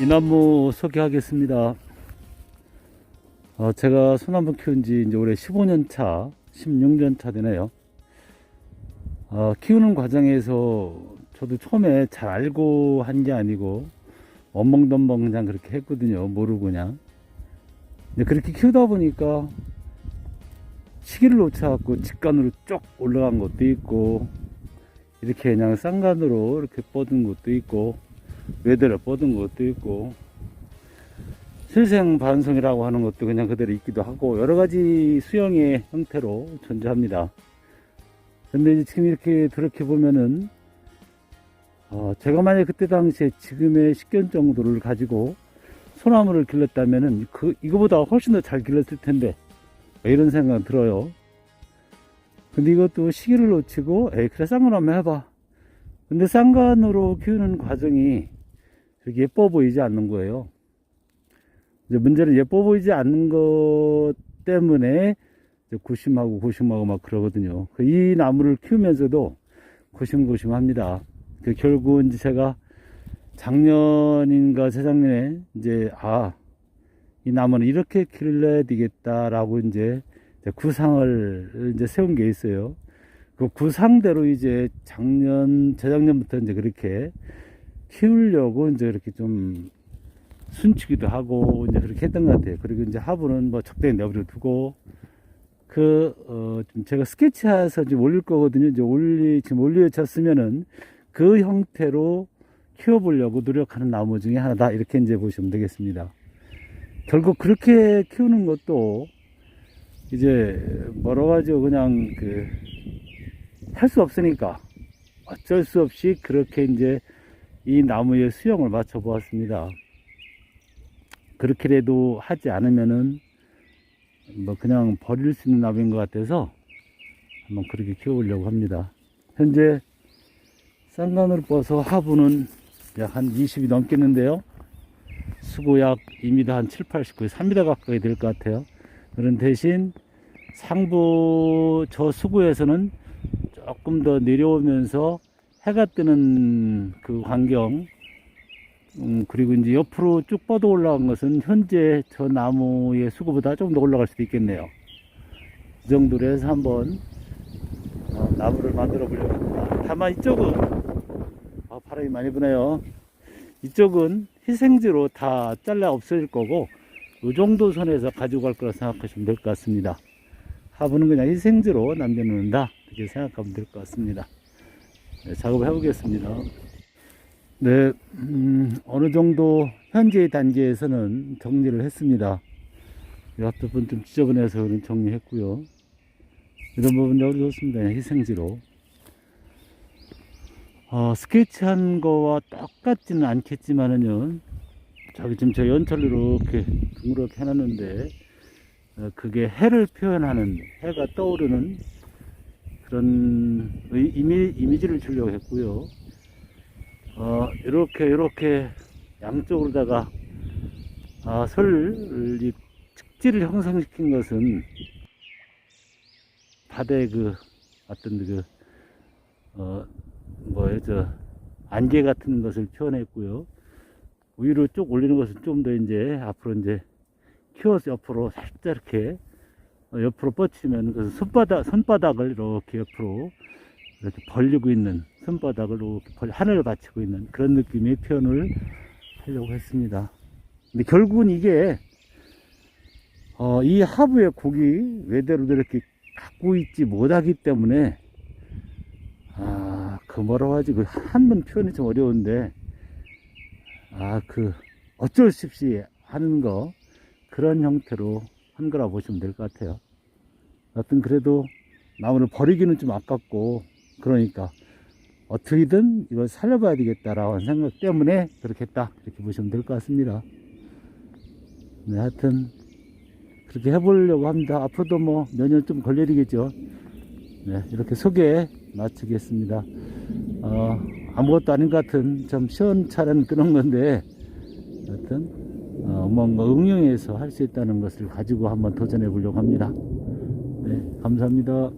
이 나무 소개하겠습니다. 어, 제가 소나무 키운 지 이제 올해 15년 차, 16년 차 되네요. 어, 키우는 과정에서 저도 처음에 잘 알고 한 게 아니고, 엉멍덤벙 그냥 그렇게 했거든요. 모르고 그냥. 근데 그렇게 키우다 보니까, 시기를 놓쳐갖고 직간으로 쭉 올라간 것도 있고, 이렇게 그냥 쌍간으로 이렇게 뻗은 것도 있고, 외대로 뻗은 것도 있고, 실생 반송이라고 하는 것도 그냥 그대로 있기도 하고 여러 가지 수영의 형태로 존재합니다. 근데 지금 이렇게 그렇게 보면은 어, 제가 만약 그때 당시에 지금의 식견 정도를 가지고 소나무를 길렀다면은 그 이거보다 훨씬 더 잘 길렀을 텐데 뭐 이런 생각 들어요. 근데 이것도 시기를 놓치고 에이 그래 쌍간 한번 해봐. 근데 쌍간으로 키우는 과정이 되게 예뻐 보이지 않는 거예요. 이제 문제는 예뻐 보이지 않는 것 때문에 고심하고 고심하고 막 그러거든요. 그이 나무를 키우면서도 고심고심합니다. 그 결국 이제 제가 작년인가 재작년에 이제 아, 이 나무는 이렇게 길러야 되겠다라고 이제 구상을 이제 세운 게 있어요. 그 구상대로 이제 작년, 재작년부터 이제 그렇게 키우려고 이제 이렇게 좀 순치기도 하고 이제 그렇게 했던 것 같아요. 그리고 이제 화분은 뭐 적당히 내버려 두고 그, 어, 좀 제가 스케치해서 지금 올릴 거거든요. 이제 올리, 지금 올려졌으면은 그 형태로 키워보려고 노력하는 나무 중에 하나다. 이렇게 이제 보시면 되겠습니다. 결국 그렇게 키우는 것도 이제 뭐라고 하죠. 그냥 그, 할 수 없으니까 어쩔 수 없이 그렇게 이제 이 나무의 수영을 맞춰 보았습니다. 그렇게라도 하지 않으면은 뭐 그냥 버릴 수 있는 나무인 것 같아서 한번 그렇게 키워보려고 합니다. 현재 쌍간으로 뻗어서 하부는 약한 20이 넘겠는데요. 수고 약 2m 한 7, 80, 3m 가까이 될 것 같아요. 그런 대신 상부 저 수구에서는 조금 더 내려오면서 해가 뜨는 그 광경 음, 그리고 이제 옆으로 쭉 뻗어 올라간 것은 현재 저 나무의 수구보다 조금 더 올라갈 수도 있겠네요. 이 정도로 해서 한번 어, 나무를 만들어 보려고 합니다. 다만 이쪽은 아, 바람이 많이 부네요. 이쪽은 희생지로 다 잘라 없어질 거고 이 정도 선에서 가지고 갈 거라 생각하시면 될 것 같습니다. 하부는 그냥 희생지로 남겨놓는다 이렇게 생각하면 될 것 같습니다. 네, 작업을 해보겠습니다. 네, 음, 어느 정도 현재 단계에서는 정리를 했습니다. 이 앞부분 좀 지저분해서 정리했고요. 이런 부분도 좋습니다. 희생지로. 어, 스케치한 거와 똑같지는 않겠지만은요. 저기 지금 저 연철로 이렇게 둥그렇게 해놨는데, 어, 그게 해를 표현하는, 해가 떠오르는 그런 의- 이미, 이미지를 주려고 했고요. 어, 이렇게, 이렇게 양쪽으로다가, 아, 설, 이 측지를 형성시킨 것은 바다의 그, 어떤 그, 어, 뭐예요, 저, 안개 같은 것을 표현했고요. 위로 쭉 올리는 것은 좀 더 이제, 앞으로 이제, 키워서 옆으로 살짝 이렇게, 어, 옆으로 뻗치면, 그 손바닥, 손바닥을 이렇게 옆으로, 이렇게 벌리고 있는, 손바닥을 이렇게 벌, 하늘을 받치고 있는 그런 느낌의 표현을 하려고 했습니다. 근데 결국은 이게, 어, 이 하부의 곡이 외대로도 이렇게 갖고 있지 못하기 때문에, 아, 그 뭐라고 하지, 그한번 표현이 좀 어려운데, 아, 그 어쩔 수 없이 하는 거, 그런 형태로 한 거라 보시면 될 것 같아요. 어떤 그래도 나무를 버리기는 좀 아깝고, 그러니까, 어떻게든 이걸 살려봐야 되겠다라는 생각 때문에 그렇게 했다. 이렇게 보시면 될 것 같습니다. 네, 하여튼, 그렇게 해보려고 합니다. 앞으로도 뭐 몇 년 좀 걸려야 되겠죠. 네, 이렇게 소개 마치겠습니다. 어, 아무것도 아닌 것 같은 좀 시원찮은 그런 건데, 하여튼, 어, 뭔가 응용해서 할 수 있다는 것을 가지고 한번 도전해 보려고 합니다. 네, 감사합니다.